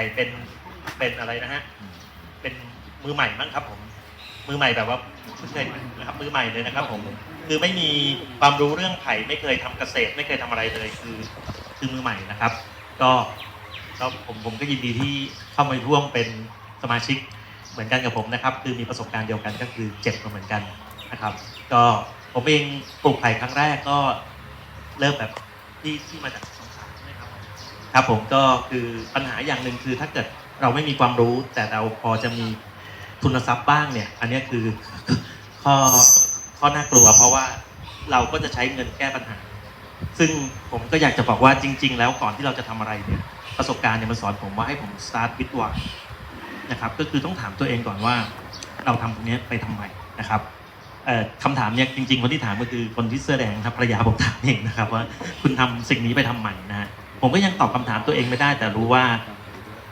ในที่เป็นเป็นอะไรนะฮะ เป็นมือใหม่มั้งครับ ผม มือใหม่แบบว่าไม่เคยนะครับมือใหม่เลยนะครับ ผม คือไม่มีความรู้เรื่องไผ่ไม่เคยทำเกษตร ไม่เคยทำอะไรเลย คือคือมือใหม่นะครับ ก็ก็ผมผมก็ยินดีที่เข้ามาร่วมเป็นสมาชิกเหมือนกันกับผมนะครับ คือมีประสบการณ์เดียวกันก็คือเจ็บมาเหมือนกันนะครับ ก็ผมเองปลูกไผ่ครั้งแรกก็เริ่มแบบที่ที่มาจาก ครับผมก็คือปัญหาอย่างหนึ่งคือถ้าเกิดเราไม่มีความรู้ แต่เราพอจะมีทุนทรัพย์บ้างเนี่ย อันนี้คือข้อข้อน่ากลัว เพราะว่าเราก็จะใช้เงินแก้ปัญหา ซึ่งผมก็อยากจะบอกว่าจริง ๆ แล้วก่อนที่เราจะทำอะไรเนี่ยประสบการณ์เนี่ยมันสอนผมว่าให้ผม start with why นะครับก็คือต้องถามตัวเองก่อนว่า เราทำตรงนี้ไปทำไมนะครับเอ่อคำถามเนี่ยจริง ๆ คนที่ถามก็คือคนที่เสื้อแดงครับภรรยาผมถามเองนะครับว่าคุณทำสิ่งนี้ไปทำไมนะฮะ ผมก็ยังตอบคำถามตัวเองไม่ได้ แต่รู้ว่า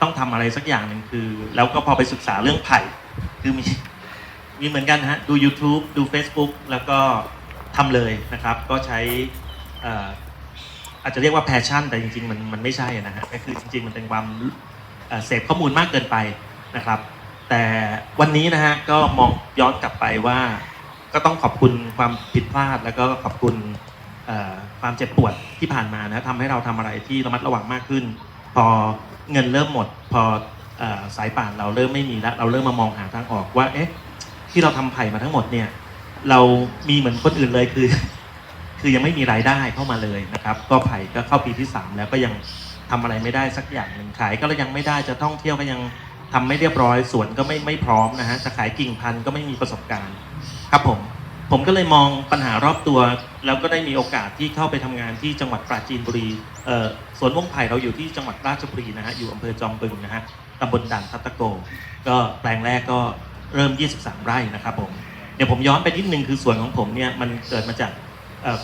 ต้องทำอะไรสักอย่างหนึ่งคือ แล้วก็พอไปศึกษาเรื่องไผ่คือมีมีเหมือนกันฮะ ดู YouTube ดู Facebook แล้วก็ทำเลยนะครับ ก็ใช้อ่ออาจจะเรียกว่าแพชชั่น แต่จริงๆ มันมันไม่ใช่นะฮะก็คือจริง ๆ มันเป็นความเสพข้อมูลมากเกินไปนะครับ แต่วันนี้นะฮะก็มองย้อนกลับไปว่า ก็ต้องขอบคุณความผิดพลาดแล้วก็ขอบคุณ ความเจ็บปวดที่ผ่านมานะทำให้เราทำอะไรที่ระมัดระวังมากขึ้น พอเงินเริ่มหมดพอออสายป่านเราเริ่มไม่มีแล้วเราเริ่มมามองหาทางออกว่าเอ๊ะที่เราทำไผ่มาทั้งหมดเนี่ยเรามีเหมือนคนอื่นเลยคือ คือยังไม่มีรายได้เข้ามาเลยนะครับ ก็ไผ่ก็เข้าปีที่ 3 แล้วก็ยังทำอะไรไม่ได้สักอย่างหนึ่งขายก็ยังไม่ได้จะท่องเที่ยวก็ยังทำไม่เรียบร้อยสวนก็ไม่ไม่พร้อมนะฮะจะขายกิ่งพันธุ์ก็ไม่มีประสบการณ์ ครับผม ผมก็เลยมองปัญหารอบตัว แล้วก็ได้มีโอกาสที่เข้าไปทำงานที่จังหวัดปราจีนบุรีสวนวงไผ่เราอยู่ที่จังหวัดราชบุรีนะฮะอยู่อำเภอจอมบึงนะฮะตำบลด่านทัตะโก ก็แปลงแรกก็เริ่ม 23 ไร่นะครับผมเดี๋ยวผมย้อนไปนิดนึงคือสวนของผมเนี่ยมันเกิดมาจาก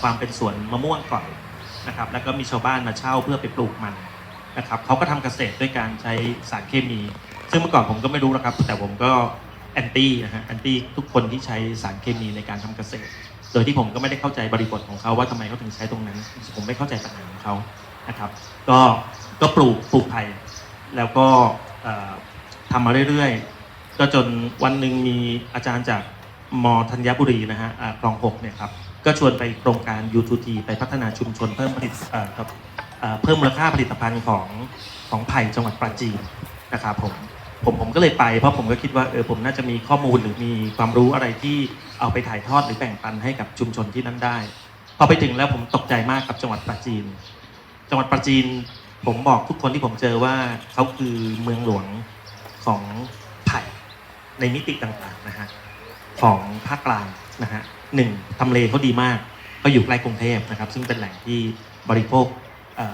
ความเป็นสวนมะม่วงก่อนนะครับแล้วก็มีชาวบ้านมาเช่าเพื่อไปปลูกมันนะครับเขาก็ทำเกษตรด้วยการใช้สารเคมี ซึ่งเมื่อก่อนผมก็ไม่รู้นะครับ แต่ผมก็ แอนตี้นะฮะแอนตี้ทุกคนที่ใช้สารเคมีในการทำเกษตร โดยที่ผมก็ไม่ได้เข้าใจบริบทของเขาว่าทำไมเขาถึงใช้ตรงนั้น ผมไม่เข้าใจปัญหาของเขานะครับ ก็ก็ปลูกปลูกไผ่แล้วก็ทำมาเรื่อยๆ ก็จนวันหนึ่งมีอาจารย์จากมธัญบุรีนะฮะคลองหกเนี่ยครับ ก็ชวนไปโครงการ U2T ไปพัฒนาชุมชนเพิ่มผลิตเอ่อครับเอ่อเพิ่มมูลค่าผลิตภัณฑ์ของของไผ่จังหวัดปราจีนนะครับผม ผมผมก็เลยไปเพราะผมก็คิดว่าเออผมน่าจะมีข้อมูลหรือมีความรู้อะไรที่เอาไปถ่ายทอดหรือแบ่งปันให้กับชุมชนที่นั่นได้ พอไปถึงแล้วผมตกใจมากกับจังหวัดปราจีน จังหวัดปราจีน ผมบอกทุกคนที่ผมเจอว่าเขาคือเมืองหลวงของไผ่ในมิติต่างๆนะฮะของภาคกลางนะฮะหนึ่งทำเลเขาดีมากเขาอยู่ใกล้กรุงเทพนะครับ ซึ่งเป็นแหล่งที่บริโภค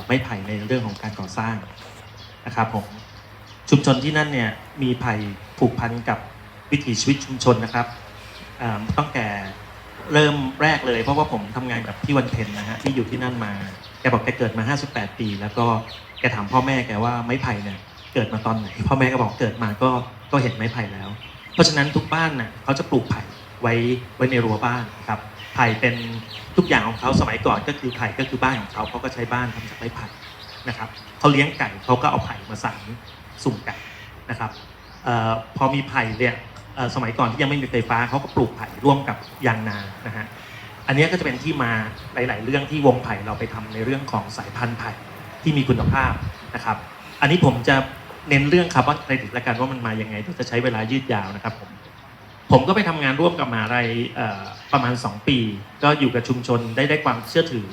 ไม้ไผ่ในเรื่องของการก่อสร้างนะครับผม ชุมชนที่นั่นเนี่ยมีไผ่ผูกพันกับวิถีชีวิตชุมชนนะครับเอ่อตั้งแต่เริ่มแรกเลย เพราะว่าผมทำงานกับพี่วันเพ็ญนะฮะที่อยู่ที่นั่นมาแกบอกแกเกิดมา 58 ปี แล้วก็แกถามพ่อแม่แกว่าไม้ไผ่เนี่ยเกิดมาตอนไหนพ่อแม่ก็บอกเกิดมาก็ก็เห็นไม้ไผ่แล้ว เพราะฉะนั้นทุกบ้านน่ะเขาจะปลูกไผ่ไว้ไว้ในรั้วบ้านครับไผ่เป็นทุกอย่างของเขาสมัยก่อนก็คือไผ่ก็คือบ้านของเขาเขาก็ใช้บ้านทำจากไม้ไผ่นะครับเขาเลี้ยงไก่เขาก็เอาไผ่มาสาน สุ่มไก่นะครับออพอมีไผ่เนี่ยสมัยก่อนที่ยังไม่มีไฟฟ้าเขาก็ปลูกไผ่ร่วมกับยางนานะฮะอันนี้ก็จะเป็นที่มาหลาย ๆ เรื่องที่วงไผ่เราไปทำในเรื่องของสายพันธุ์ไผ่ที่มีคุณภาพนะครับ อันนี้ผมจะเน้นเรื่องคาร์บอนเครดิตละกันว่ามันมายังไงที่จะใช้เวลายืดยาวนะครับผมผมก็ไปทำงานร่วมกับมหาลัยประมาณ 2 ปี ก็อยู่กับชุมชนได้ได้ความเชื่อถือ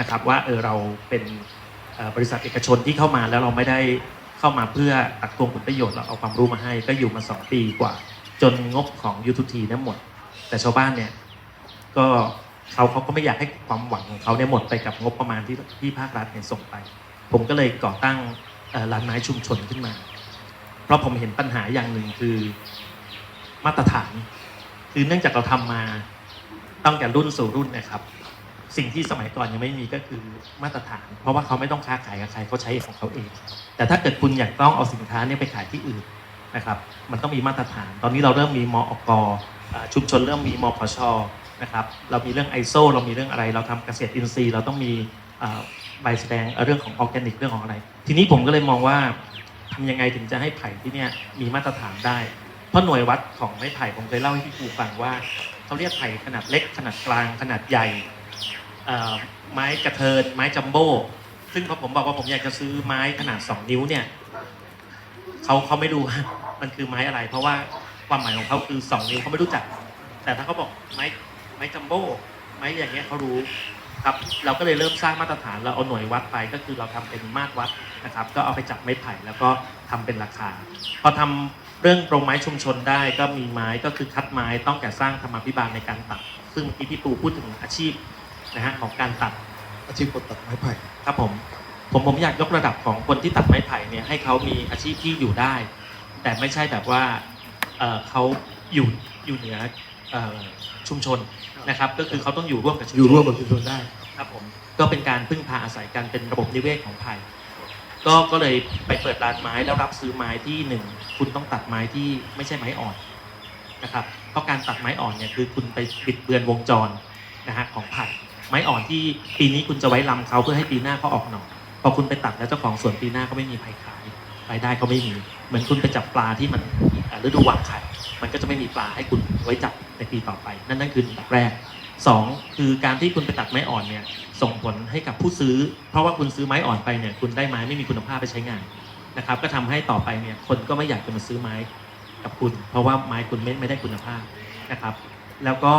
นะครับ ว่าเออเราเป็นบริษัทเอกชนที่เข้ามาแล้วเราไม่ได้ เข้ามาเพื่อตักตวงผลประโยชน์เราเอาความรู้มาให้ก็อยู่มา 2 ปีกว่า จนงบของ U2T นั้นหมด แต่ชาวบ้านเนี่ยก็เขาเขาก็ไม่อยากให้ความหวังของเขาเนี่ยหมดไปกับงบประมาณที่ที่ภาครัฐเนี่ยส่งไป ผมก็เลยก่อตั้งร้านไม้ชุมชนขึ้นมา เพราะผมเห็นปัญหาอย่างหนึ่งคือมาตรฐาน คือเนื่องจากเราทำมาตั้งแต่รุ่นสู่รุ่นนะครับ สิ่งที่สมัยก่อนยังไม่มีก็คือมาตรฐาน เพราะว่าเขาไม่ต้องค้าขายกับใครเขาใช้ของเขาเอง แต่ถ้าเกิดคุณอยากต้องเอาสินค้าเนี่ยไปขายที่อื่นนะครับ มันต้องมีมาตรฐาน ตอนนี้เราเริ่มมีมอกเอ่อชุมชนเริ่มมีมพชนะครับ เรามีเรื่อง ISO เรามีเรื่องอะไร เราทำเกษตรอินทรีย์เราต้องมีใบแสดงเรื่องของออร์แกนิกเรื่องของอะไร ทีนี้ผมก็เลยมองว่าทำยังไงถึงจะให้ไผ่ที่เนี่ยมีมาตรฐานได้ เพราะหน่วยวัดของไม้ไผ่ผมเคยเล่าให้พี่ปูฟังว่าเขาเรียกไผ่ขนาดเล็กขนาดกลางขนาดใหญ่ ไม้กระเทินไม้จัมโบ้ซึ่งพอผมบอกว่าผมอยากจะซื้อไม้ขนาด 2 นิ้วเนี่ยเขาเขาไม่รู้ว่ามันคือไม้อะไร เพราะว่าความหมายของเขาคือ 2 นิ้วเขาไม่รู้จัก แต่ถ้าเขาบอกไม้ไม้จัมโบ้ไม้อย่างเงี้ยเขารู้ครับเราก็เลยเริ่มสร้างมาตรฐานเราเอาหน่วยวัดไปก็คือเราทำเป็นมาตรวัดนะครับ ก็เอาไปจับไม้ไผ่แล้วก็ทำเป็นราคา พอทำเรื่องโรงไม้ชุมชนได้ก็มีไม้ก็คือคัดไม้ต้องแก่สร้างธรรมาภิบาลในการตัด ซึ่งเมื่อกี้พี่ตูพูดถึงอาชีพ นะฮะของการตัดอาชีพคนตัดไม้ไผ่ครับผมผมผมอยากยกระดับของคนที่ตัดไม้ไผ่เนี่ยให้เขามีอาชีพที่อยู่ได้ แต่ไม่ใช่แบบว่าเอ่อเขาอยู่อยู่เหนือเอ่อชุมชนนะครับ ก็คือเขาต้องอยู่ร่วมกับชุมชนอยู่ร่วมกับชุมชนได้ครับผมก็เป็นการพึ่งพาอาศัยกันเป็นระบบนิเวศของไผ่ก็ก็เลยไปเปิดร้านไม้แล้วรับซื้อไม้ที่หนึ่งคุณต้องตัดไม้ที่ไม่ใช่ไม้อ่อนนะครับเพราะการตัดไม้อ่อนเนี่ยคือคุณไปบิดเบือนวงจรนะฮะของไผ่ ไม้อ่อนที่ปีนี้คุณจะไว้ลำเขาเพื่อให้ปีหน้าเขาออกหน่อพอคุณไปตัดแล้วเจ้าของสวนปีหน้าเขาไม่มีไผ่ขายรายได้เขาไม่มี เหมือนคุณไปจับปลาที่มันฤดูวานไข่มันก็จะไม่มีปลาให้คุณไว้จับในปีต่อไป นั่นนั่นคืออัดับแรกสองคือการที่คุณไปตัดไม้อ่อนเนี่ยส่งผลให้กับผู้ซื้อ เพราะว่าคุณซื้อไม้อ่อนไปเนี่ยคุณได้ไม้ไม่มีคุณภาพไปใช้งานนะครับก็ทำให้ต่อไปเนี่ยคนก็ไม่อยากจะมาซื้อไม้กับคุณ เพราะว่าไม้คุณไม่ไม่ได้คุณภาพนะครับ แล้วก็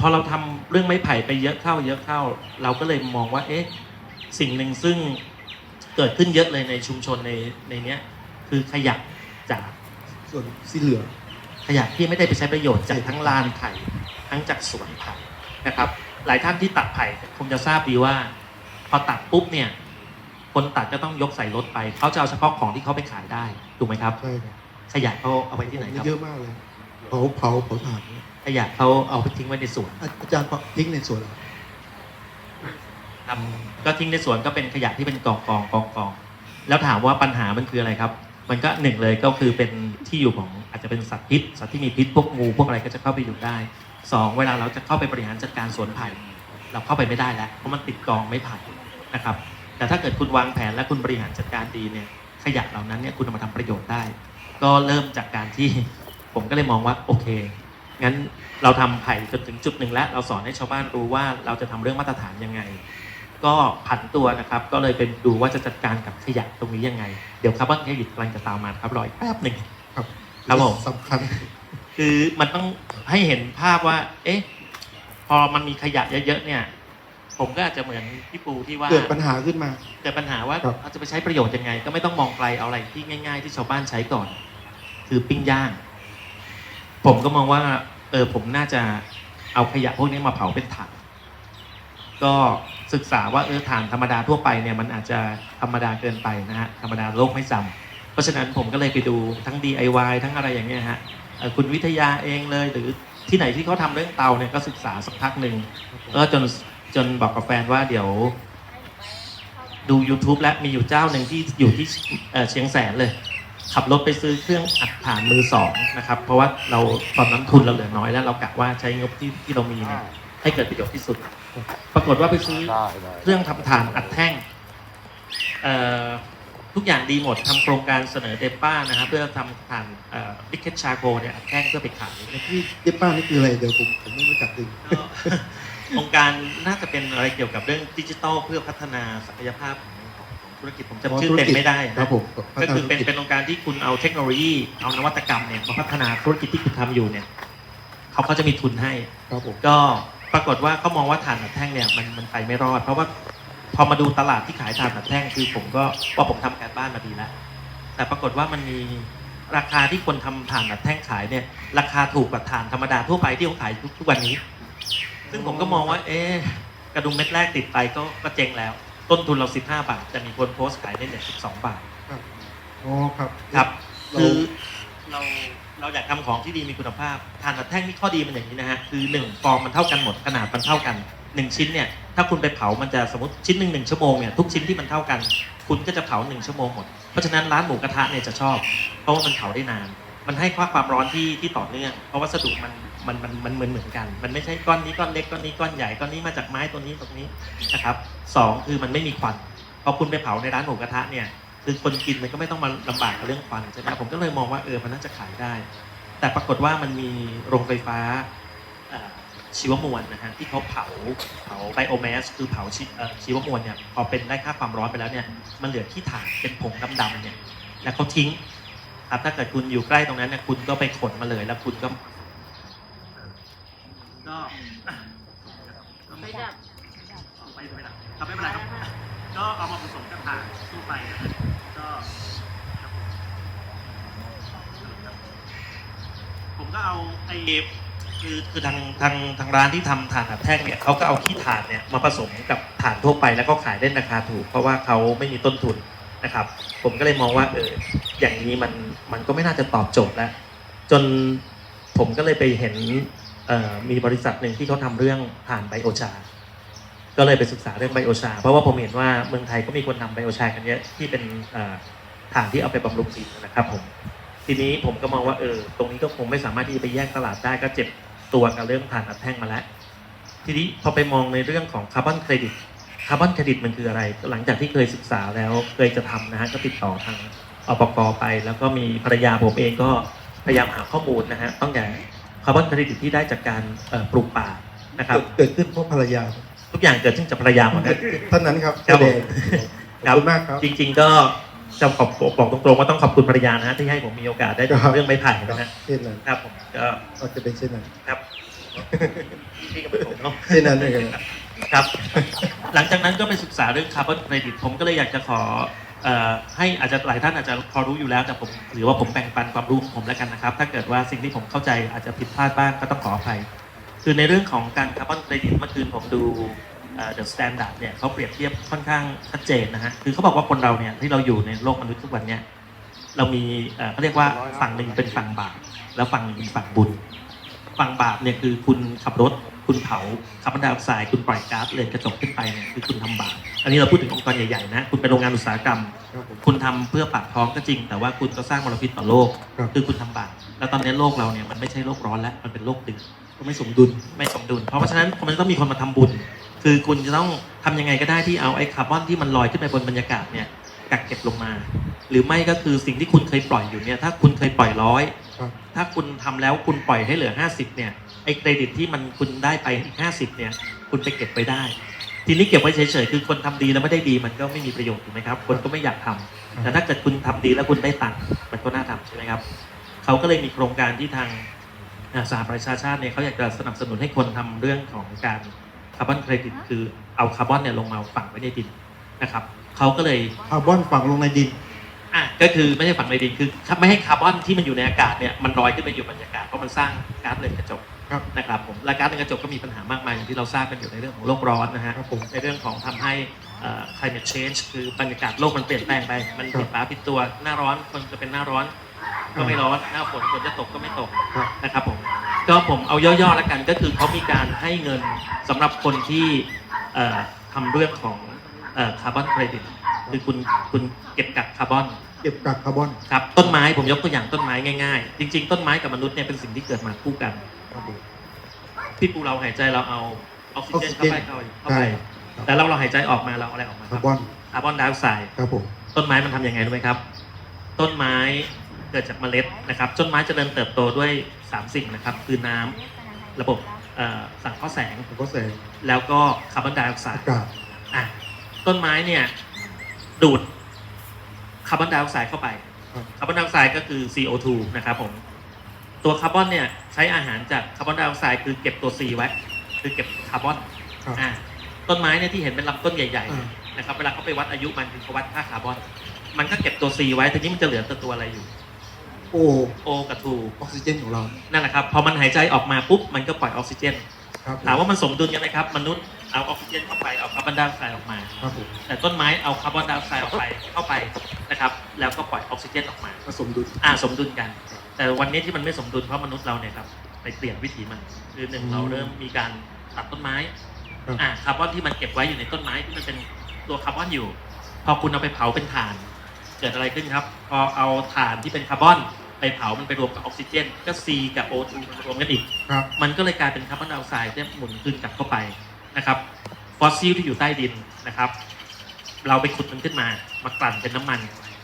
พอเราทำเรื่องไม้ไผ่ไปเยอะเข้าเยอะเข้า เราก็เลยมองว่า เอ๊ะ สิ่งหนึ่งซึ่งเกิดขึ้นเยอะเลยในชุมชนในในเนี้ย คือขยะจากส่วนสีเหลืองขยะที่ไม่ได้ไปใช้ประโยชน์จากทั้งลานไผ่ทั้งจากสวนไผ่นะครับ หลายท่านที่ตัดไผ่คงจะทราบดีว่า พอตัดปุ๊บเนี่ย คนตัดก็ต้องยกใส่รถไปเขาจะเอาเฉพาะของที่เขาไปขายได้ถูกไหมครับใช่ครับขยะเขาเอาไว้ที่ไหนครับเยอะมากเลยเผาเผาเผาถ่านเนี่ ยขยะเขาเอาไปทิ้งไว้ในสวนอาอาจารย์เผาทิ้งในสวนเหรอครับก็ทิ้งในสวนก็เป็นขยะที่เป็นกองกองกองกองแล้วถามว่าปัญหามันคืออะไรครับ มันก็หนึ่งเลยก็คือเป็นที่อยู่ของอาจจะเป็นสัตว์พิษสัตว์ที่มีพิษพวกงูพวกอะไรก็จะเข้าไปอยู่ได้สองเวลาเราจะเข้าไปบริหารจัดการสวนไผ่เราเข้าไปไม่ได้แล้วเพราะมันติดกองไม้ไผ่นะครับ แต่ถ้าเกิดคุณวางแผนและคุณบริหารจัดการดีเนี่ยขยะเหล่านั้นเนี่ยคุณเอามาทำประโยชน์ได้ ก็เริ่มจากการที่ผมก็เลยมองว่าโอเค งั้นเราทำไผ่จนถึงจุดหนึ่งแล้ว เราสอนให้ชาวบ้านรู้ว่าเราจะทำเรื่องมาตรฐานยังไง ก็ผันตัวนะครับ ก็เลยเป็นดูว่าจะจัดการกับขยะตรงนี้ยังไง เดี๋ยวคาร์บอนเครดิตกำลังจะตามมาครับรออีกแป๊บหนึ่งครับครับผมสำคัญคือมันต้องให้เห็นภาพว่า เอ๊ะ พอมันมีขยะเยอะๆเนี่ย ผมก็อาจจะเหมือนพี่ปูที่ว่าเกิดปัญหาขึ้นมาเกิดปัญหาว่าครับเราจะไปใช้ประโยชน์ยังไง ก็ไม่ต้องมองไกลเอาอะไรที่ง่าย ๆ ที่ชาวบ้านใช้ก่อน คือปิ้งย่าง ผมก็มองว่า เออผมน่าจะเอาขยะพวกนี้มาเผาเป็นถ่านก็ศึกษาว่าเออถ่านธรรมดาทั่วไปเนี่ยมันอาจจะธรรมดาเกินไปนะฮะธรรมดาโลกไม่จำเพราะฉะนั้นผมก็เลยไปดูทั้ง DIY ทั้งอะไรอย่างเงี้ยฮะเอ่อคุณวิทยาเองเลย หรือที่ไหนที่เขาทำเรื่องเตาเนี่ยก็ศึกษาสักพักหนึ่งก็จนจนบอกกับแฟนว่าเดี๋ยว ดู YouTube แล้วมีอยู่เจ้าหนึ่งที่อยู่ที่เอ่อเชียงแสนเลย ขับรถไปซื้อเครื่องอัดถ่านมือสองนะครับเพราะว่าเราตอนนั้นทุนเราเหลือน้อยแล้วเรากะว่าใช้งบที่ที่เรามีเนี่ยให้เกิดประโยชน์ที่สุด ปรากฏว่าไปซื้อได้ได้เครื่องทำถ่านอัดแท่งเอ่อทุกอย่างดีหมดทำโครงการเสนอเดป้านะครับเพื่อทำถ่านบิกเก็ตชาโกเนี่ยอัดแท่งเพื่อไปขายที่เย็บป้านี่คืออะไรเดี๋ยวผมผมไม่รู้จักจริงก็โครงการน่าจะเป็นอะไรเกี่ยวกับเรื่องดิจิทัลเพื่อพัฒนาศักยภาพของของของ ธุรกิจผมจำชื่อเต็มไม่ได้คนะรับผมก็คือเป็นเป็นโครงการที่คุณเอาเทคโนโลยี เอานวัตกรรมเนี่ยมาพัฒนาธุรกิจที่คุณทำอยู่เนี่ยเขาก็จะมีทุนให้ครับผมก็ปรากฏว่าเขามองว่าถ่านอัดแท่งเนี่ยมันมันไปไม่รอด เพราะว่าพอมาดูตลาดที่ขายถ่านอัดแท่งคือผมก็ว่าผมทำการบ้านมาดีแล้วแต่ปรากฏว่ามันมีราคาที่คนทำถ่านอัดแท่งขายเนี่ย ราคาถูกกว่าถ่านธรรมดาทั่วไปที่เขาขายทุกทุกวันนี้ ซึ่งผมก็มองว่า เอ๊ะกระดุมเม็ดแรกติดไปก็ก็เจ๊งแล้ว ต้นทุนเรา 15 บาท แต่มีคนโพสต์ขายในเน็ต12 บาทอ๋อครับครับ เราคือเราเราอยากทำของที่ดีมีคุณภาพทานอัดแท่งนี่ข้อดีมันอย่างนี้นะฮะคือหนึ่งฟองมันเท่ากันหมดขนาดมันเท่ากันหนึ่งชิ้นเนี่ยถ้าคุณไปเผามันจะสมมติชิ้นหนึ่งหนึ่งชั่วโมงเนี่ยทุกชิ้นที่มันเท่ากัน คุณก็จะเผาหนึ่งชั่วโมงหมดเพราะฉะนั้นร้านหมูกระทะเนี่ยจะชอบ เพราะว่ามันเผาได้นาน มันให้ค่าความร้อนที่ที่ต่อเนื่องเพราะวัสดุมันมันมันมันเหมือนเหมือนกัน มันไม่ใช่ก้อนนี้ก้อนเล็กก้อนนี้ก้อนใหญ่ก้อนนี้มาจากไม้ตัวนี้ตรงนี้นะครับ สองคือมันไม่มีควันพอคุณไปเผาในร้านหมูกระทะเนี่ยคือคนกินมันก็ไม่ต้องมาลำบากกับเรื่องควันใช่ไหมผมก็เลยมองว่าเออมันน่าจะขายได้ แต่ปรากฏว่ามันมีโรงไฟฟ้าชีวมวลนะฮะที่เขาเผาเผาไบโอแมสคือเผาชีวมวลเนี่ยพอเป็นได้ค่าความร้อนไปแล้วเนี่ยมันเหลือขี้ถ่านเป็นผงดำๆเนี่ยแล้วเขาทิ้งครับถ้าเกิดคุณอยู่ใกล้ตรงนั้นเนี่ยคุณก็ไปขนมาเลย แล้วคุณก็ ไม่ดับ ไม่ ไม่เป็นไรครับก็เอามาผสมกับถ่านทั่วไปนะฮะก็ครับผมผมก็เอาไอ้คือคือทางทางทางร้านที่ทำถ่านอัดแท่งเนี่ยเขาก็เอาขี้ถ่านเนี่ยมาผสมกับถ่านทั่วไปแล้วก็ขายได้ราคาถูก เพราะว่าเขาไม่มีต้นทุนนะครับ ผมก็เลยมองว่าเอออย่างนี้มันมันก็ไม่น่าจะตอบโจทย์แล้วจนผมก็เลยไปเห็นเอ่อมีบริษัทหนึ่งที่เขาทำเรื่องถ่านไบโอชา ก็เลยไปศึกษาเรื่องไบโอชา เพราะว่าผมเห็นว่าเมืองไทยก็มีคนทำไบโอชากันเยอะที่เป็นเอ่อถ่านที่เอาไปบำรุงดินนะครับผมทีนี้ผมก็มองว่าเออตรงนี้ก็คงไม่สามารถที่จะไปแยกตลาดได้ก็เจ็บตัวกับเรื่องถ่านอัดแท่งมาแล้ว ทีนี้พอไปมองในเรื่องของคาร์บอนเครดิตคาร์บอนเครดิตมันคืออะไร หลังจากที่เคยศึกษาแล้วเคยจะทำนะฮะก็ติดต่อทางอปกไป แล้วก็มีภรรยาผมเองก็พยายามหาข้อมูลนะฮะต้องอย่างคาร์บอนเครดิตที่ได้จากการปลูกป่านะครับเกิดขึ้นเพราะภรรยา ทุกอย่างเกิดขึ้นจากภรรยาหมดนะ ท่านนั้นครับครับแสดงครัขอบบคุณมากครับ จริง ๆ ก็จะขอบบอกตรงๆว่าต้องขอบคุณภรรยานะฮะที่ให้ผมมีโอกาสได้ครับ ทำเรื่องไม้ไผ่นะฮะเช่นนั้นครับผมก็ก็จะเป็นเช่นนั้น ครับพี่กับผมเนาะเช่นนั้นเลยครับ ครับ หลังจากนั้นก็ไปศึกษาเรื่องคาร์บอนเครดิตผมก็เลยอยากจะขอเอ่อให้อาจจะหลายท่านอาจจะพอรู้อยู่แล้วแต่ผมหรือว่าผมแบ่งปันความรู้ของผมแล้วกันนะครับ ถ้าเกิดว่าสิ่งที่ผมเข้าใจอาจจะผิดพลาดบ้างก็ต้องขออภัย คือในเรื่องของการคาร์บอนเครดิตเมื่อคืนผมดูเดอะสแตนดาร์ดเนี่ยเขาเปรียบเทียบค่อนข้างชัดเจนนะฮะคือเขาบอกว่าคนเราเนี่ยที่เราอยู่ในโลกมนุษย์ทุกวันเนี่ยเรามีเขาเรียกว่าฝั่งหนึ่งเป็นฝั่งบาปแล้วฝั่งหนึ่งเป็นฝั่งบุญ ฝั่งบาปเนี่ยคือคุณขับรถคุณเผาคาร์บอนไดออกไซด์คุณปล่อยก๊าซเรือนกระจกขึ้นไปเนี่ยคือคุณทำบาปอันนี้เราพูดถึงองค์กรใหญ่ๆนะคุณเป็นโรงงานอุตสาหกรรม คุณทำเพื่อปากท้องก็จริง แต่ว่าคุณก็สร้างมลพิษต่อโลก คือคุณทำบาปแล้วตอนนี้โลกเราเนี่ยมันไม่ใช่โลกร้อนแล้วมันเป็นโลกดึก ก็ไม่สมดุลไม่สมดุล เพราะฉะนั้นมันต้องมีคนมาทำบุญ คือคุณจะต้องทำยังไงก็ได้ที่เอาไอ้คาร์บอนที่มันลอยขึ้นไปบนบรรยากาศเนี่ยกักเก็บลงมา หรือไม่ก็คือสิ่งที่คุณเคยปล่อยอยู่เนี่ยถ้าคุณเคยปล่อยร้อยครับถ้าคุณทำแล้วคุณปล่อยให้เหลือ 50เนี่ยไอ้เครดิตที่มันคุณได้ไปอีก 50เนี่ยคุณไปเก็บไว้ได้ ทีนี้เก็บไว้เฉยๆคือคนทำดีแล้วไม่ได้ดีมันก็ไม่มีประโยชน์ถูกไหมครับคนก็ไม่อยากทำแต่ถ้าเกิดคุณทำดีแล้วคุณได้ตังค์มันก็น่าทำใช่ไหมครับเขาก็เลยมีโครงการที่ทางอ่า สหประชาชาติเนี่ยเขาอยากจะสนับสนุนให้คนทำเรื่องของการคาร์บอนเครดิตคือเอาคาร์บอนเนี่ยลงมาฝังไว้ในดินนะครับเขาก็เลยคาร์บอนฝังลงในดินอะก็คือไม่ใช่ฝังในดินคือไม่ให้คาร์บอนที่มันอยู่ในอากาศเนี่ยมันลอยขึ้นไปอยู่บรรยากาศเพราะมันสร้างก๊าซเรือนกระจกครับนะครับผมและก๊าซเรือนกระจกก็มีปัญหามากมายอย่างที่เราทราบกันอยู่ในเรื่องของโลกร้อนนะฮะครับผมในเรื่องของทำให้เอ่อ climate change คือบรรยากาศโลกมันเปลี่ยนแปลงไป มันครับผิดฟ้าผิดตัวหน้าร้อนคนจะเป็นหน้าร้อน ก็ไม่ร้อนหน้าฝนฝนจะตกก็ไม่ตกครับ นะครับผมก็ผมเอาย่อๆแล้วกันก็คือเขามีการให้เงินสำหรับคนที่เอ่อทำเรื่องของคาร์บอนเครดิตคือคุณคุณเก็บกักคาร์บอน เก็บกักคาร์บอน ครับต้นไม้ผมยกตัวอย่างต้นไม้ง่ายๆ จริง ๆ ต้นไม้กับมนุษย์เนี่ยเป็นสิ่งที่เกิดมาคู่กัน ครับผม ที่ปูเราหายใจเราเอาออกซิเจนเข้าไปเข้าไปเข้าใช่ไปครับแต่เราเราหายใจออกมาเราเอาอะไรออกมาคคารับร์บอน คาร์บอนไดออกไซด์ ครับผม ต้นไม้มันทำยังไงรู้ไหมครับ ต้นไม้ เกิดจากเมล็ดนะครับต้นไม้เจริญเติบโตด้วยสามสิ่งนะครับ คือน้ำระบบเอ่อสังเคราะห์แสงผมก็แสง แล้วก็คาร์บอนไดออกไซอาด์กาศอะต้นไม้เนี่ยดูดคาร์บอนไดออกไซด์เข้าไปครับคาร์บอนไดออกไซด์ก็คือ CO2 นะครับผมตัวคาร์บอนเนี่ยใช้อาหารจากคาร์บอนไดออกไซด์คือเก็บตัว C ไว้ คือเก็บคาร์บอนครับอ่าต้นไม้เนี่ยที่เห็นเป็นลำต้นใหญ่อ่าๆนะครับเวลาเขาไปวัดอายุมันคือเขาวัดค่าคาร์บอน มันก็เก็บตัว C ไว้ทีนี้มันจะเหลือแต่ตัวอะไรอยู่ โอ้ O กับออกซิเจนของเรา2นั่นแหละครับพอมันหายใจออกมาปุ๊บมันก็ปล่อยออกซิเจนครับผถามว่ามันสมดุลกันไหมครับ มนุษย์เอาออกซิเจนเข้าไปเอาคาร์บอนไดออกไซด์ออกมา ครับผมแต่ต้นไม้เอาคาร์บอนไดออกไซด์ออกไปเข้าไปนะครับ แล้วก็ปล่อยออกซิเจนออกมาผสมดุลอ่าสมดุลกัน แต่วันนี้ที่มันไม่สมดุลเพราะมนุษย์เราเนี่ยครับไปเปลี่ยนวิถีมันคือหนึ่งอืมเราเริ่มมีการตัดต้นไม้ครับอ่าคาร์บอนที่มันเก็บไว้อยู่ในต้นไม้ที่มันเป็นตัวคาร์บอนอยู่ พอคุณเอาไปเผาเป็นถ่าน เกิดอะไรขึ้นครับ พอเอาถ่านที่เป็นคาร์บอน ไปเผามันไปรวมกับออกซิเจน ก็ C กับ O2 มารวมกันอีก ครับ มันก็เลยกลายเป็นคาร์บอนไดออกไซด์ที่หมุนคืนกลับเข้าไปนะครับ ฟอสซิลที่อยู่ใต้ดินนะครับ เราไปขุดมันขึ้นมา มากลั่นเป็นน้ำมัน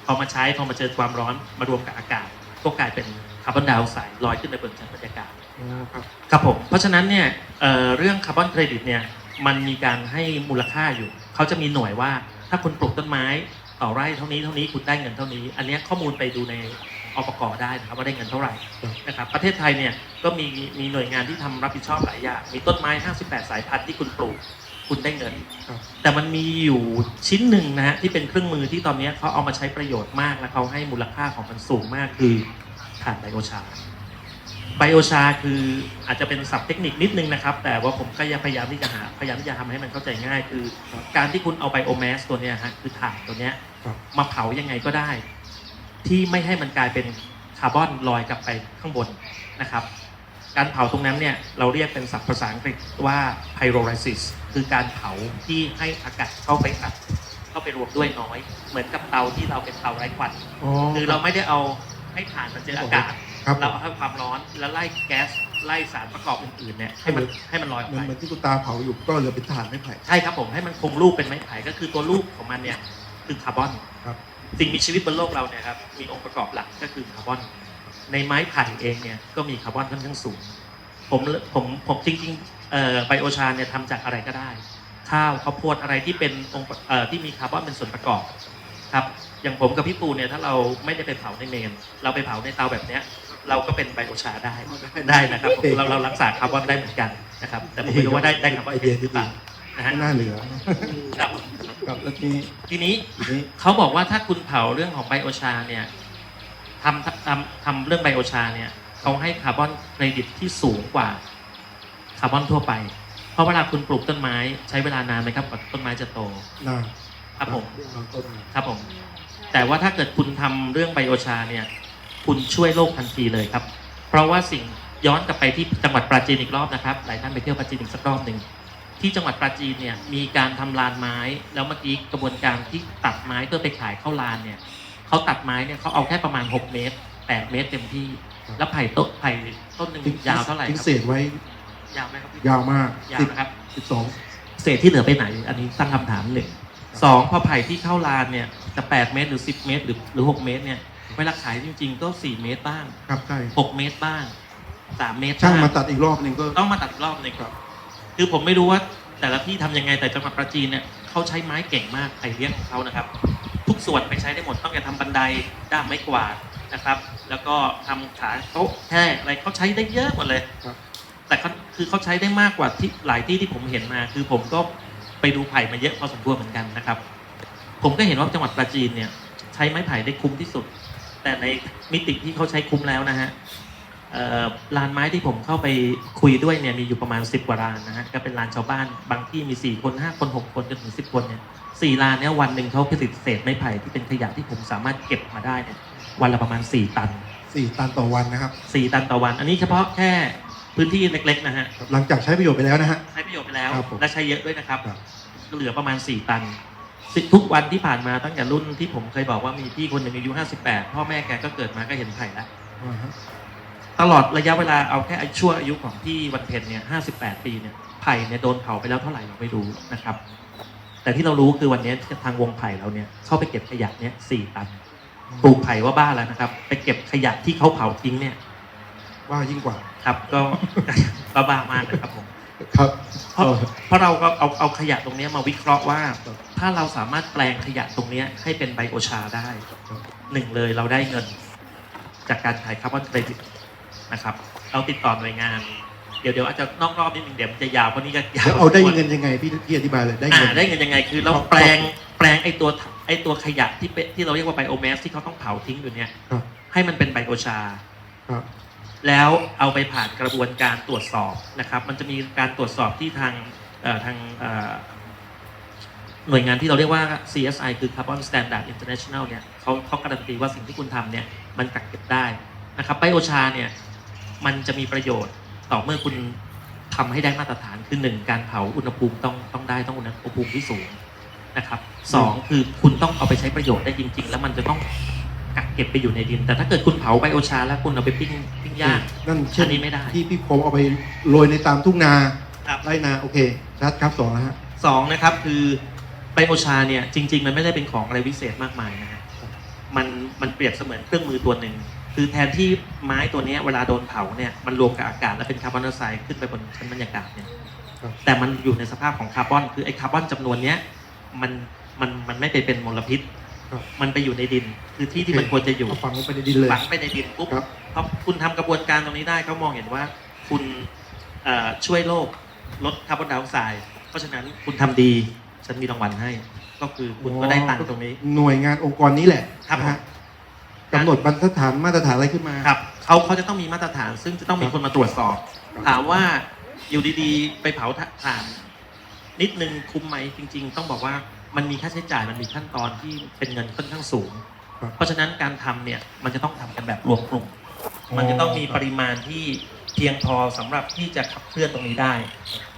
พอมาใช้ พอมาเจอความร้อนมารวมกับอากาศ ก็กลายเป็นคาร์บอนไดออกไซด์ลอยขึ้นไปบนชั้นบรรยากาศอ๋อครับครับผม เพราะฉะนั้นเนี่ยเอ่อเรื่องคาร์บอนเครดิตเนี่ยมันมีการให้มูลค่าอยู่ เขาจะมีหน่วยว่าถ้าคุณปลูกต้นไม้ต่อไร่เท่านี้เท่านี้คุณได้เงินเท่านี้ อันเนี้ยข้อมูลไปดูใน อปกได้นะครับว่าได้เงินเท่าไหร่นะครับประเทศไทยเนี่ยก็มีมีหน่วยงานที่ทำรับผิดชอบหลายอย่างมีต้นไม้ 58 สายพันธุ์ที่คุณปลูกคุณได้เงินครับแต่มันมีอยู่ชิ้นหนึ่งนะฮะที่เป็นเครื่องมือที่ตอนเนี้ยเขาเอามาใช้ประโยชน์มากและเขาให้มูลค่าของมันสูงมากคือถ่านไบโอชาไบโอชาคืออาจจะเป็นศัพท์เทคนิคนิดนึงนะครับ แต่ว่าผมก็ยังพยายามที่จะหาพยายามที่จะทำให้มันเข้าใจง่าย คือ การที่คุณเอาไบโอแมสตัวเนี้ยฮะคือถ่านตัวเนี้ยครับมาเผายังไงก็ได้ ที่ไม่ให้มันกลายเป็นคาร์บอนลอยกลับไปข้างบนนะครับ การเผาตรงนั้นเนี่ยเราเรียกเป็นศัพท์ภาษาอังกฤษว่า pyrolysis คือการเผาที่ให้อากาศเข้าไปอัดเข้าไปรวมด้วยน้อย เหมือนกับเตาที่เราเป็นเตาไร้ควันอ๋อคือเราไม่ได้เอาให้ถ่านมันเจออากาศครับเราเอาให้ความร้อนแล้วไล่แก๊สไล่สารประกอบอื่นๆเนี่ยให้มันให้มันลอยออกเหมือนไปเหมือนที่คุณตาเผาอยู่ก็เหลือเป็นถ่านไม่ไผ่ใช่ครับผมให้มันคงรูปเป็นไม้ไผ่ก็คือตัวรูปของมันเนี่ยคือคาร์บอนครับ สิ่งมีชีวิตบนโลกเราเนี่ยครับมีองค์ประกอบหลักก็คือคาร์บอน ในไม้ไผ่เองเนี่ยก็มีคาร์บอนค่อนข้างสูง ผมผมผมจริงๆเอ่อไบโอชาเนี่ยทำจากอะไรก็ได้ ข้าวข้าวโพดอะไรที่เป็นองค์เอ่อที่มีคาร์บอนเป็นส่วนประกอบครับอย่างผมกับพี่ปูเนี่ยถ้าเราไม่ได้ไปเผาในเมน เราไปเผาในเตาแบบเนี้ยเราก็เป็นไบโอชาได้ได้นะครับผมเราเรารักษาคาร์บอนได้เหมือนกันนะครับแต่ผมไม่รู้ว่าได้ได้คาร์บอนเครดิตหรือเปล่า นะฮะไม่น่าเหลือครับครับแล้วทีนี้ทีนี้ทีนี้เขาบอกว่าถ้าคุณเผาเรื่องของไบโอชาเนี่ยทำทำทำเรื่องไบโอชาเนี่ยเขาให้คาร์บอนเครดิตที่สูงกว่าคาร์บอนทั่วไป เพราะเวลาคุณปลูกต้นไม้ใช้เวลานานไหมครับกว่าต้นไม้จะโตนานครับผมบางต้นครับผม แต่ว่าถ้าเกิดคุณทำเรื่องไบโอชาเนี่ย คุณช่วยโลกทันทีเลยครับ เพราะว่าสิ่งย้อนกลับไปที่จังหวัดปราจีนอีกรอบนะครับ หลายท่านไปเที่ยวปราจีนอีกสักรอบหนึ่ง ที่จังหวัดปราจีนเนี่ยมีการทำลานไม้ แล้วเมื่อกี้กระบวนการที่ตัดไม้เพื่อไปขายเข้าลานเนี่ยเขาตัดไม้เนี่ยเขาเอาแค่ประมาณ 6 เมตร8เมตรเต็มที่ แล้วไผ่ต้นไผ่ต้นหนึ่งทิ้งยาวเท่าไหร่ทิ้งครับเศษไว้ยาวไหมครับพี่ยาวมากยาวสิบนะครับสิบสองเศษที่เหลือไปไหน อันนี้ตั้งคำถามหนึ่งสองพอไผ่ที่เข้าลานเนี่ยจะ8เมตรหรือ10เมตร หรือหรือ6เมตรเนี่ยเวลาขายจริง ๆ ก็4เมตรบ้าง ครับใช่6เมตรบ้าง3เมตรช่างบ้มาตัดอีกรอบหนึ่งก็ต้องมาตัดอีกรอบหนึ่งครับ คือผมไม่รู้ว่าแต่ละที่ทำยังไงแต่จังหวัดปราจีนเนี่ยเขาใช้ไม้เก่งมากไผ่เลี้ยงของเขานะครับ ทุกส่วนไปใช้ได้หมดต้องจะทำบันไดด้ามไม้กวาดนะครับ แล้วก็ทำขาโต๊ะแค่อะไรเขาใช้ได้เยอะหมดเลยครับแต่เขาคือเขาใช้ได้มากกว่าที่หลายที่ที่ผมเห็นมา คือผมก็ไปดูไผ่มาเยอะพอสมควรเหมือนกันนะครับ ผมก็เห็นว่าจังหวัดปราจีนเนี่ย ใช้ไม้ไผ่ได้คุ้มที่สุด แต่ในมิติที่เขาใช้คุ้มแล้วนะฮะเอ่อ ลานไม้ที่ผมเข้าไปคุยด้วยเนี่ยมีอยู่ประมาณ 10 กว่าลานนะฮะก็เป็นลานชาวบ้าน บางที่มี 4 คน 5 คน 6 คนจนถึง 10 คนเนี่ยสี่ลานเนี่ยวันหนึ่งเขาผลิตเศษไม้ไผ่ที่เป็นขยะที่ผมสามารถเก็บมาได้เนี่ยวันละประมาณ 4 ตันสี่ตันต่อวันนะครับ 4 ตันต่อวัน อันนี้เฉพาะแค่พื้นที่เล็กๆนะฮะหลังจากใช้ประโยชน์ไปแล้วนะฮะใช้ประโยชน์ไปแล้วครับผมและใช้เยอะด้วยนะครับครับเหลือประมาณ 4 ตันสิทุกวันที่ผ่านมาตั้งแต่รุ่นที่ผมเคยบอกว่ามีพี่คนหนึ่งอายุ 58 พ่อแม่แกก็เกิดมาก็เห็นไผ่แล้วอ่าฮะ ตลอดระยะเวลาเอาแค่ช่วงอายุของพี่วันเพ็ญเนี่ย58ปีเนี่ยไผ่เนี่ยโดนเผาไปแล้วเท่าไหร่เราไม่รู้นะครับ แต่ที่เรารู้คือวันนี้ทางวงไผ่เราเนี่ยเข้าไปเก็บขยะเนี่ย4ตันปลูกไผ่ว่าบ้าแล้วนะครับ ไปเก็บขยะที่เขาเผาทิ้งเนี่ยว่ายิ่งกว่าครับก็ก็บ้ามากนะครับผมครับเพราะเออเพราะเราก็เอาเอาขยะตรงเนี้ยมาวิเคราะห์ว่าครับถ้าเราสามารถแปลงขยะตรงเนี้ยให้เป็นไบโอชาได้หนึ่งเลยเราได้เงิน จากการขายคาร์บอนเครดิต นะครับ เราติดต่อหน่วยงาน เดี๋ยวเดี๋ยวอาจจะนอกรอบนิดนึงเดี๋ยวมันจะยาวเพราะนี่ก็ยาวแล้วเอาได้เงินยังไงพี่พี่อธิบายเลยได้อ่าเงิน ได้เงินยังไงคือเราครับแปลงแปลงไอตัวไอตัวขยะที่เป็นที่เราเรียกว่าไบโอแมสที่เขาต้องเผาทิ้งอยู่เนี่ยครับ ให้มันเป็นไบโอชา ครับ แล้วเอาไปผ่านกระบวนการตรวจสอบนะครับ มันจะมีการตรวจสอบที่ทางเอ่อทางเอ่อหน่วยงานที่เราเรียกว่า CSI คือ Carbon Standard International เนี่ยเขาเขาการันตีว่าสิ่งที่คุณทำเนี่ยมันกักเก็บได้นะครับไบโอชาเนี่ย มันจะมีประโยชน์ต่อเมื่อคุณทำให้ได้มาตรฐานคือหนึ่งการเผาอุณหภูมิต้องต้องได้ต้องอุณหภูมิที่สูงนะครับสองคือคุณต้องเอาไปใช้ประโยชน์ได้จริง ๆ แล้วมันจะต้องกักเก็บไปอยู่ในดิน แต่ถ้าเกิดคุณเผาไบโอชา แล้วคุณเอาไปปิ้งปิ้งย่างนั่นเช่อันนนี้ไม่ได้ที่พี่คมเอาไปโรยในตามทุ่งนาครับไรนาโอเคชัดครับสองนะฮะสองนะครับคือไบโอชาเนี่ยจริง ๆ มันไม่ได้เป็นของอะไรวิเศษมากมายนะฮะมันมันเปรียบเสมือนเครื่องมือตัวหนึ่ง คือแทนที่ไม้ตัวเนี้ยเวลาโดนเผาเนี่ยมันรวมกับอากาศแล้วเป็นคาร์บอนไดออกไซด์ขึ้นไปบนชั้นบรรยากาศเนี่ยครับแต่มันอยู่ในสภาพของคาร์บอนคือไอ้คาร์บอนจำนวนเนี้ยมันมันมันไม่ไปเป็นมลพิษครับมันไปอยู่ในดิน คือที่ที่มันควรจะอยู่เอาฝังลงไปในดินเลยฝังไปในดินปุ๊บครับพอคุณทำกระบวนการตรงนี้ได้เขามองเห็นว่า คุณเอ่อช่วยโลกลดคาร์บอนไดออกไซด์เพราะฉะนั้นคุณทำดีฉันมีรางวัลให้ ก็คือคุณก็ได้ตังค์ตรงนี้ หน่วยงานองค์กรนี้แหละครับนะฮะ กำหนดบรรทัดฐานมาตรฐานอะไรขึ้นมา ครับเขาเขาจะต้องมีมาตรฐาน ซึ่งจะต้องมีคนมาตรวจสอบครับถามว่าอยู่ดีๆ ไปเผาถ่าน นิดนึงคุ้มไหมจริง ๆ ต้องบอกว่ามันมีค่าใช้จ่ายมันมีขั้นตอนที่เป็นเงินค่อนข้างสูง ครับ เพราะฉะนั้นการทำเนี่ยมันจะต้องทำกันแบบรวมกลุ่ม มันจะต้องมีปริมาณที่เพียงพอสำหรับที่จะขับเคลื่อนตรงนี้ได้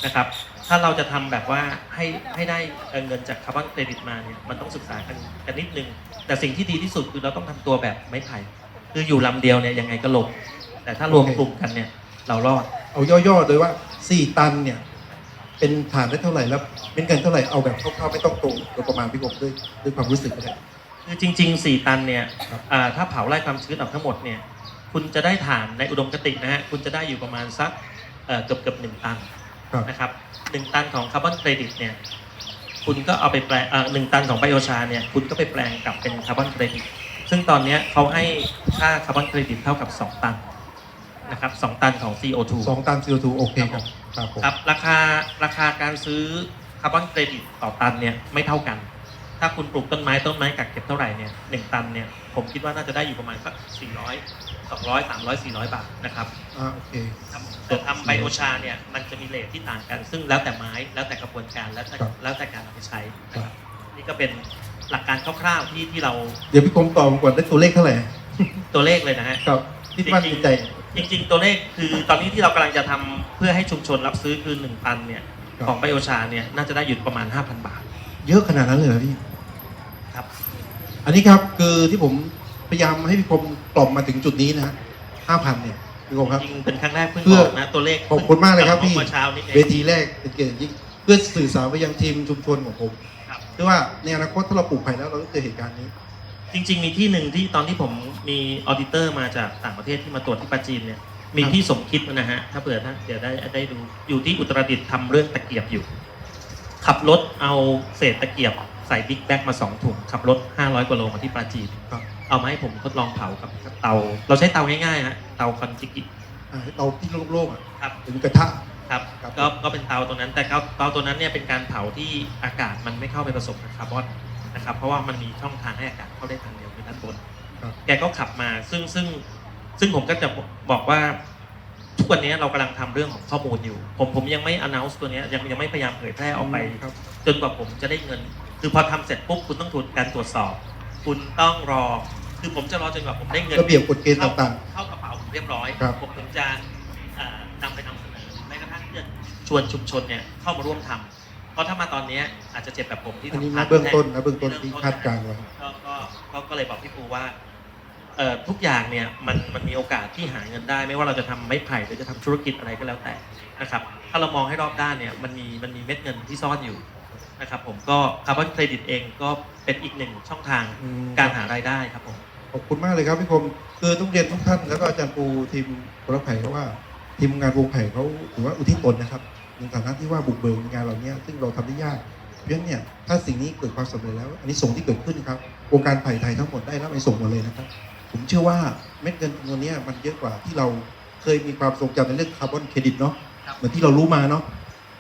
นะครับ ถ้าเราจะทำแบบว่าให้ให้ได้เงินจากคาร์บอนเครดิตมาเนี่ยมันต้องศึกษากันกันนิดนึง แต่สิ่งที่ดีที่สุดคือเราต้องทำตัวแบบไม้ไผ่คืออยู่ลำเดียวเนี่ยยังไงก็ลงแต่ถ้ารวมกลุ่มกันเนี่ย เรารอดเอาย่อๆโดยว่า 4 ตันเนี่ย เป็นฐานได้เท่าไหร่แล้วเป็นเงินเท่าไหร่เอาแบบคร่าวๆไม่ต้องตรงโดยประมาณพี่กบด้วยด้วยความรู้สึกก็ได้คือจริง ๆ 4 ตันเนี่ยครับอ่าถ้าเผาไล่ความชื้นออกทั้งหมดเนี่ย คุณจะได้ฐานในอุดมคตินะฮะคุณจะได้อยู่ประมาณสักเอ่อเกือบเกือบหนึ่งตันครับนะครับหนึ่งตันของคาร์บอนเครดิตเนี่ย คุณก็เอาไปแปลงอ่าหนึ่งตันของไบโอชาเนี่ยคุณก็ไปแปลงกลับเป็นคาร์บอนเครดิตซึ่งตอนเนี้ยเขาให้ค่าคาร์บอนเครดิตเท่ากับ 2 ตันนะครับสองตันของ CO2 สองตัน CO2 โอเคครับครับผมครับราคาราคาการซื้อคาร์บอนเครดิตต่อตันเนี่ยไม่เท่ากัน ถ้าคุณปลูกต้นไม้ต้นไม้กักเก็บเท่าไหร่เนี่ยหนึ่งตันเนี่ยผมคิดว่าน่าจะได้อยู่ประมาณสักสี่ ร้อยสองร้อยสามร้อยสี่ร้อยบาทนะครับอ่าโอเคครับแต่ทำไบโอชาเนี่ยมันจะมีเลทที่ต่างกัน ซึ่งแล้วแต่ไม้แล้วแต่กระบวนการแล้วแต่ครับแล้วแต่การเอาไปใช้นะครับนี่ก็เป็นหลักการคร่าวๆที่ที่เราเดี๋ยวพี่กรมตอบก่อนได้ตัวเลขเท่าไหร่ตัวเลขเลยนะฮะครับที่มั่นใจจริงๆ ตัวเลขคือตอนนี้ที่เรากำลังจะทำเพื่อให้ชุมชนรับซื้อคือ1ตันเนี่ยครับของไบโอชาเนี่ยน่าจะได้อยู่ประมาณ 5,000 บาท เยอะขนาดนั้นเลยเหรอพี่ครับ อันนี้ครับคือที่ผม พยายามให้พี่คมกล่อมมาถึงจุดนี้นะฮะห้าพันเนี่ยพี่คมครับจริงๆเป็นครั้งแรกเพิ่งเพื่บออกนะตัวเลขขอบคุณมากเลยครับพี่เมื่อเช้านี้เองเวทีแรกเป็นเกียรติยิ่งเพื่อสื่อสารไปยังทีมชุมชนของผมครับเพื่อว่าในอนาคตถ้าเราปลูกไผ่แล้วเราต้องเจอเหตุการณ์นี้ จริง ๆ มีที่หนึ่งที่ตอนที่ผมมีออดิเตอร์มาจากต่างประเทศที่มาตรวจที่ปาจีนเนี่ยมีครับที่สมคิดนะฮะถ้าเผื่อถ้าเดี๋ยวได้ได้ดูอยู่ที่อุตรดิตถ์ทำเรื่องตะเกียบอยู่ ขับรถเอาเศษตะเกียบใส่บิ๊กแบ็กมาสองถุงขับรถ 500กว่าโลมาที่ปาจีนครับ เอามาให้ผมทดลองเผากับเตา เราใช้เตาง่ายๆฮะเตาคอนจิกิอ่าเราที่โล่งๆอะครับเป็นกระทะ ครับครับ ก็ก็เป็นเตาตัวนั้น แต่เตาเตาตัวนั้นเนี่ยเป็นการเผาที่อากาศมันไม่เข้าไปผสมกับคาร์บอนนะครับ เพราะว่ามันมีช่องทางให้อากาศเข้าได้ทางเดียวคือด้านบน ครับ แกก็ขับมาซึ่งซึ่งซึ่งผมก็จะบอกว่า ทุกวันนี้เรากำลังทำเรื่องของข้อมูลอยู่ ผมผมยังไม่ announce ตัวเนี้ยยังยังไม่พยายามเผยแพร่ออกไป ครับ จนกว่าผมจะได้เงิน คือพอทำเสร็จปุ๊บคุณต้องถูกการตรวจสอบ คุณต้องรอ คือผมจะรอจนกว่าผมได้เงินระเบียบกฎเกณฑ์ต่างเข้ากระเป๋าผมเรียบร้อย ครับ ผมถึงจะเอ่อนำไปนำเสนอแม้กระทั่งที่จะชวนชุมชนเนี่ยเข้ามาร่วมทำเพราะถ้ามาตอนเนี้ยอาจจะเจ็บแบบผมที่ๆอันนี้ทำพลานะดเบื้องต้นแนะเบื้องต้นที่คาดการณ์ไว้ ก็ก็ก็ก็เลยบอกพี่ปูว่าเอ่อทุกอย่างเนี่ยมันมันมีโอกาสที่หาเงินได้ ไม่ว่าเราจะทำไม้ไผ่หรือจะทำธุรกิจอะไรก็แล้วแต่นะครับ ถ้าเรามองให้รอบด้านเนี่ยมันมีมันมีเม็ดเงินที่ซ่อนอยู่นะครับ ผมก็คาร์บอนเครดิตเองก็เป็นอีกหนึ่งช่องทางอืม การหารายได้ครับผม ขอบคุณมากเลยครับพี่คมคือต้องเรียนทุกท่านแล้วก็อาจารย์ปูทีมคนรักไผ่เขาว่า ทีมงานวงไผ่เขาถือว่าอุทิศตนนะครับในฐานะที่ว่าบุกเบิกงานเหล่านี้ซึ่งเราทำได้ยากเพราะฉะนั้นเนี่ยถ้าสิ่งนี้เกิดความสำเร็จแล้ว อันนี้ส่งส์ที่เกิดขึ้นครับวงการไผ่ไทยทั้งหมดได้รับไปส่งส์หมดเลยนะครับ ผมเชื่อว่าเม็ดเงินจำนวนเนี้ยมันเยอะกว่าที่เราเคยมีความทรงจำในเรื่องคาร์บอนเครดิตเนาะครับเหมือนที่เรารู้มาเนาะ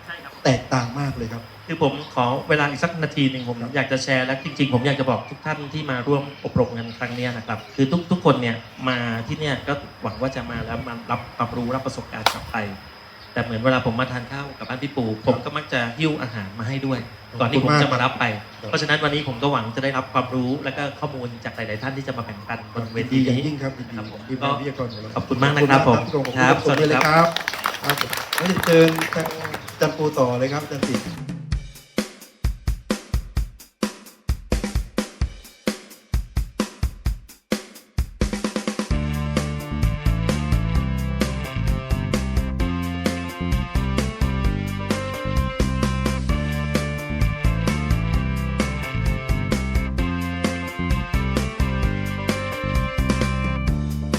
ใช่ครับแตกต่างมากเลยครับ คือผมขอเวลาอีกสักนาทีหนึ่งผมอยากจะแชร์และจริง ๆ ผมอยากจะบอกทุกท่านที่มาร่วมอบรมกันครั้งเนี้ยนะครับ คือทุกทุกคนเนี่ยมาที่เนี่ยก็หวังว่าจะมาแล้วมารับความรู้รับประสบการณ์กลับไปแต่เหมือนเวลาผมมาทานข้าวกับบ้านพี่ปูผมก็มักจะหิ้วอาหารมาให้ด้วย ก่อนที่ผมจะมารับไปครับเพราะฉะนั้นวันนี้ผมก็หวังจะได้รับความรู้และก็ข้อมูลจากหลาย ๆ ท่านที่จะมาแบ่งปันบนเวทีดีอย่างนี้ยิ่งครับดีครับผมทีมงานวิทยากรของเราขอบคุณมากนะครับผมขอบคุณครับสวัสดีสวัสดีเลยครับครับครับแล้วเดี๋ยวเชิญทางอาจันปูต่อเลยครับอาจันติ